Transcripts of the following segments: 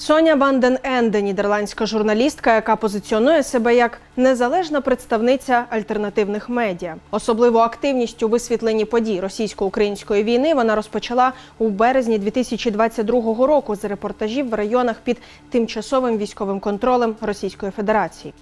Соня Ванден Енде, нідерландська журналістка, яка позиціонує себе як незалежна представниця альтернативних медіа. Особливу активність у висвітленні подій російсько-української війни вона розпочала у березні 2022 року з репортажів в районах під тимчасовим військовим контролем Російської Федерації.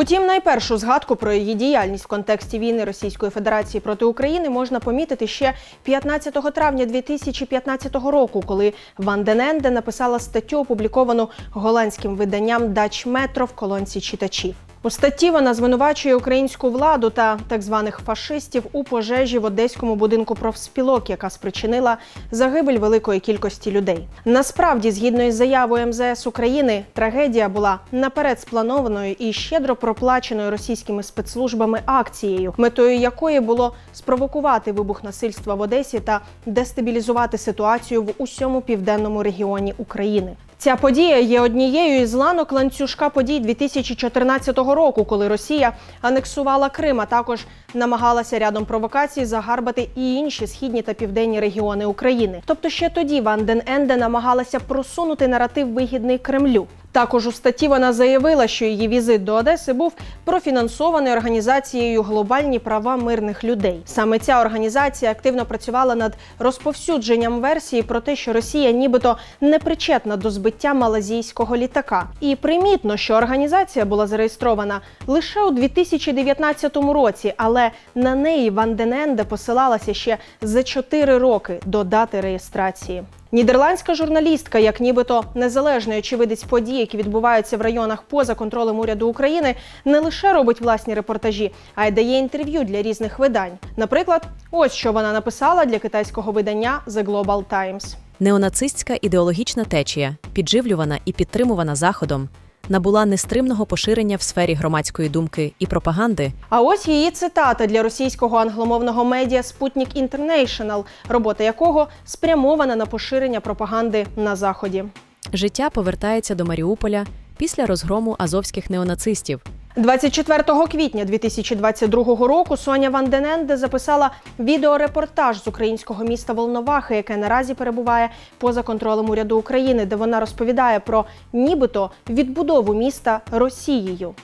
Утім, найпершу згадку про її діяльність в контексті війни Російської Федерації проти України можна помітити ще 15 травня 2015 року, коли Ван Дененде написала статтю, опубліковану голландським виданням Дач Метро в колонці читачів. У статті вона звинувачує українську владу та так званих фашистів у пожежі в одеському будинку профспілок, яка спричинила загибель великої кількості людей. Насправді, згідно із заявою МЗС України, трагедія була наперед спланованою і щедро проплаченою російськими спецслужбами акцією, метою якої було спровокувати вибух насильства в Одесі та дестабілізувати ситуацію в усьому південному регіоні України. Ця подія є однією із ланок ланцюжка подій 2014 року, коли Росія анексувала Крим, а також намагалася рядом провокацій загарбати і інші східні та південні регіони України. Тобто ще тоді Ван Енде намагалася просунути наратив вигідний Кремлю. Також у статті вона заявила, що її візит до Одеси був профінансований організацією Глобальні права мирних людей. Саме ця організація активно працювала над розповсюдженням версії про те, що Росія нібито не причетна до збиття малазійського літака. І примітно, що організація була зареєстрована лише у 2019 році, але на неї Ван ден посилалася ще за 4 роки до дати реєстрації. Нідерландська журналістка, як нібито незалежний очевидець подій, які відбуваються в районах поза контролем уряду України, не лише робить власні репортажі, а й дає інтерв'ю для різних видань. Наприклад, ось що вона написала для китайського видання The Global Times. Неонацистська ідеологічна течія, підживлювана і підтримувана Заходом, набула нестримного поширення в сфері громадської думки і пропаганди, А ось її цитата для російського англомовного медіа Sputnik International, робота якого спрямована на поширення пропаганди на заході. життя повертається до Маріуполя після розгрому азовських неонацистів. 24 квітня 2022 року Соня Ван ден записала відеорепортаж з українського міста Волновахи, яке наразі перебуває поза контролем уряду України, де вона розповідає про нібито відбудову міста Росією.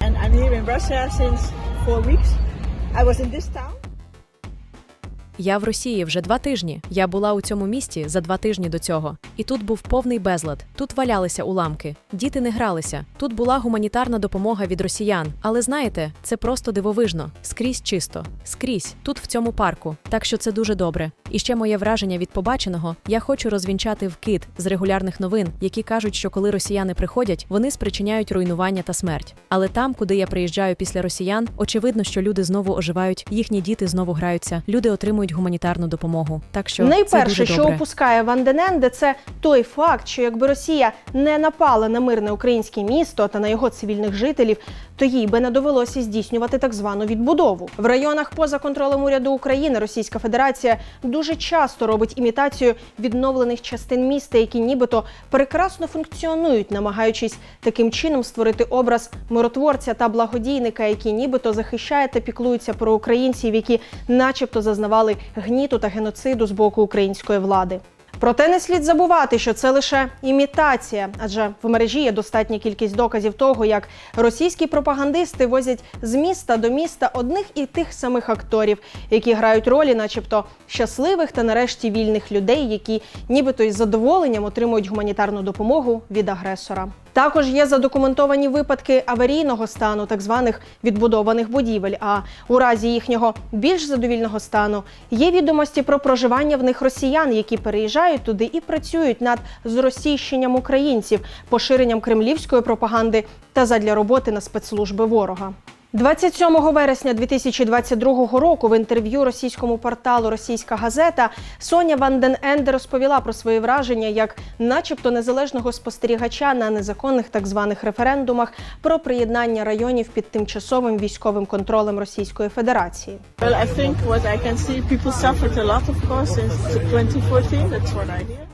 Я в Росії вже два тижні. Я була у цьому місті за два тижні до цього. І тут був повний безлад. Тут валялися уламки. Діти не гралися. Тут була гуманітарна допомога від росіян. Але знаєте, це просто дивовижно. Скрізь чисто. Скрізь, тут в цьому парку. Так що це дуже добре. І ще моє враження від побаченого. Я хочу розвінчати вкид з регулярних новин, які кажуть, що коли росіяни приходять, вони спричиняють руйнування та смерть. Але там, куди я приїжджаю після росіян, очевидно, що люди знову оживають, їхні діти знову граються, люди отримують гуманітарну допомогу. Так що це Найперше, дуже що опускає Ван ден це той факт, що якби Росія не напала на мирне українське місто та на його цивільних жителів, то їй би не довелося здійснювати так звану відбудову. В районах поза контролем уряду України Російська Федерація дуже часто робить імітацію відновлених частин міста, які нібито прекрасно функціонують, намагаючись таким чином створити образ миротворця та благодійника, який нібито захищає та піклується про українців, які, начебто, зазнавали гніту та геноциду з боку української влади. Проте не слід забувати, що це лише імітація, адже в мережі є достатня кількість доказів того, як російські пропагандисти возять з міста до міста одних і тих самих акторів, які грають ролі, начебто щасливих та нарешті вільних людей, які нібито із задоволенням отримують гуманітарну допомогу від агресора. Також є задокументовані випадки аварійного стану, так званих відбудованих будівель. А у разі їхнього більш задовільного стану є відомості про проживання в них росіян, які переїжджають туди і працюють над зросійщенням українців, поширенням кремлівської пропаганди та задля роботи на спецслужби ворога. 27 вересня 2022 року в інтерв'ю російському порталу Російська газета Соня Ван ден Енде розповіла про свої враження як, начебто, незалежного спостерігача на незаконних так званих референдумах про приєднання районів під тимчасовим військовим контролем Російської Федерації. Well, I think what I can see, people suffered a lot, of course, since 2014. That's what I hear.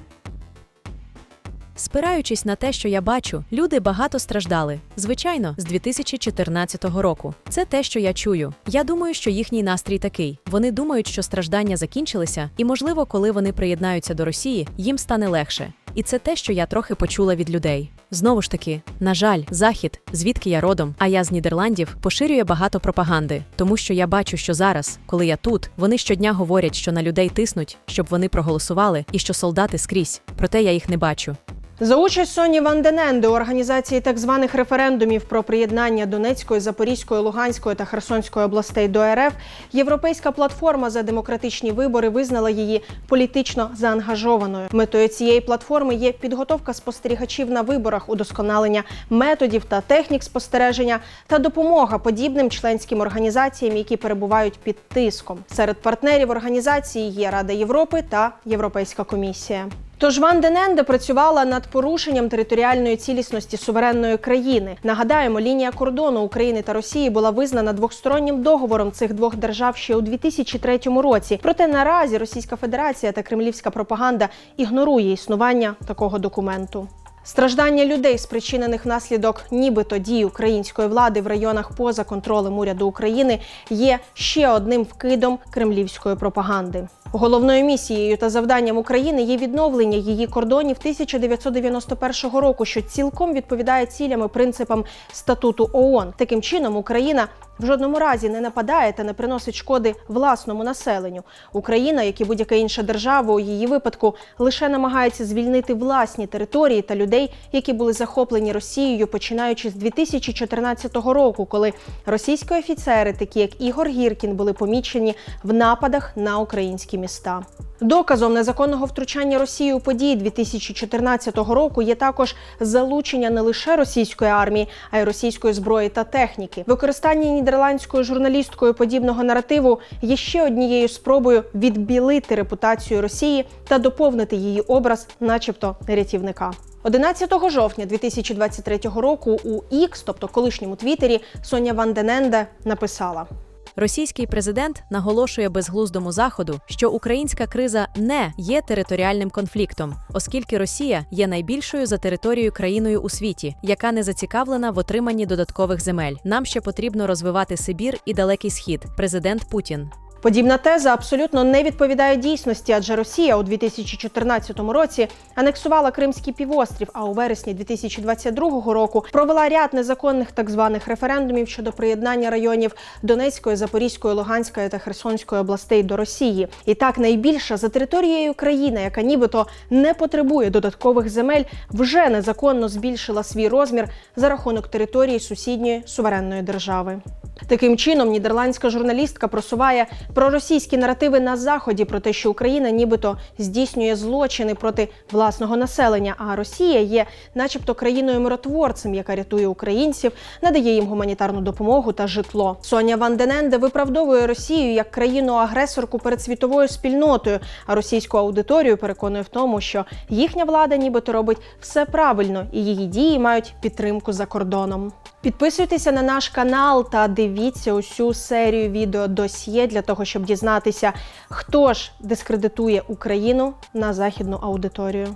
Спираючись на те, що я бачу, люди багато страждали. Звичайно, з 2014 року. Це те, що я чую. Я думаю, що їхній настрій такий. Вони думають, що страждання закінчилися, і, можливо, коли вони приєднаються до Росії, їм стане легше. І це те, що я трохи почула від людей. Знову ж таки, на жаль, захід, звідки я родом, а я з Нідерландів, поширює багато пропаганди, тому що я бачу, що зараз, коли я тут, вони щодня говорять, що на людей тиснуть, щоб вони проголосували, і що солдати скрізь. Проте я їх не бачу. За участь Соні Вандененди у організації так званих референдумів про приєднання Донецької, Запорізької, Луганської та Херсонської областей до РФ, Європейська платформа за демократичні вибори визнала її політично заангажованою. Метою цієї платформи є підготовка спостерігачів на виборах, удосконалення методів та технік спостереження та допомога подібним членським організаціям, які перебувають під тиском. Серед партнерів організації є Рада Європи та Європейська комісія. Тож Ван Дененде працювала над порушенням територіальної цілісності суверенної країни. Нагадаємо, лінія кордону України та Росії була визнана двостороннім договором цих двох держав ще у 2003 році. Проте наразі Російська Федерація та кремлівська пропаганда ігнорує існування такого документу. Страждання людей, спричинених внаслідок нібито дій української влади в районах поза контролем уряду України, є ще одним вкидом кремлівської пропаганди. Головною місією та завданням України є відновлення її кордонів 1991 року, що цілком відповідає цілям і принципам статуту ООН. Таким чином, Україна в жодному разі не нападає та не приносить шкоди власному населенню. Україна, як і будь-яка інша держава, у її випадку лише намагається звільнити власні території та людей, які були захоплені Росією, починаючи з 2014 року, коли російські офіцери, такі як Ігор Гіркін, були помічені в нападах на українські міста. Доказом незаконного втручання Росії у події 2014 року є також залучення не лише російської армії, а й російської зброї та техніки. Використання нідерландською журналісткою подібного наративу є ще однією спробою відбілити репутацію Росії та доповнити її образ, начебто, рятівника. 11 жовтня 2023 року у X, тобто колишньому Твіттері, Соня Ван Дененде написала. Російський президент наголошує безглуздому заходу, що українська криза не є територіальним конфліктом, оскільки Росія є найбільшою за територією країною у світі, яка не зацікавлена в отриманні додаткових земель. Нам ще потрібно розвивати Сибір і Далекий Схід. Президент Путін. Подібна теза абсолютно не відповідає дійсності, адже Росія у 2014 році анексувала Кримський півострів, а у вересні 2022 року провела ряд незаконних так званих референдумів щодо приєднання районів Донецької, Запорізької, Луганської та Херсонської областей до Росії. І так найбільша за територією країни, яка нібито не потребує додаткових земель, вже незаконно збільшила свій розмір за рахунок території сусідньої суверенної держави. Таким чином, нідерландська журналістка просуває проросійські наративи на заході про те, що Україна нібито здійснює злочини проти власного населення, а Росія є, начебто, країною миротворцем, яка рятує українців, надає їм гуманітарну допомогу та житло. Соня Ван Дененде виправдовує Росію як країну-агресорку перед світовою спільнотою, а російську аудиторію переконує в тому, що їхня влада нібито робить все правильно, і її дії мають підтримку за кордоном. Підписуйтеся на наш канал та дивіться усю серію відео досьє для того, щоб дізнатися, хто ж дискредитує Україну на західну аудиторію.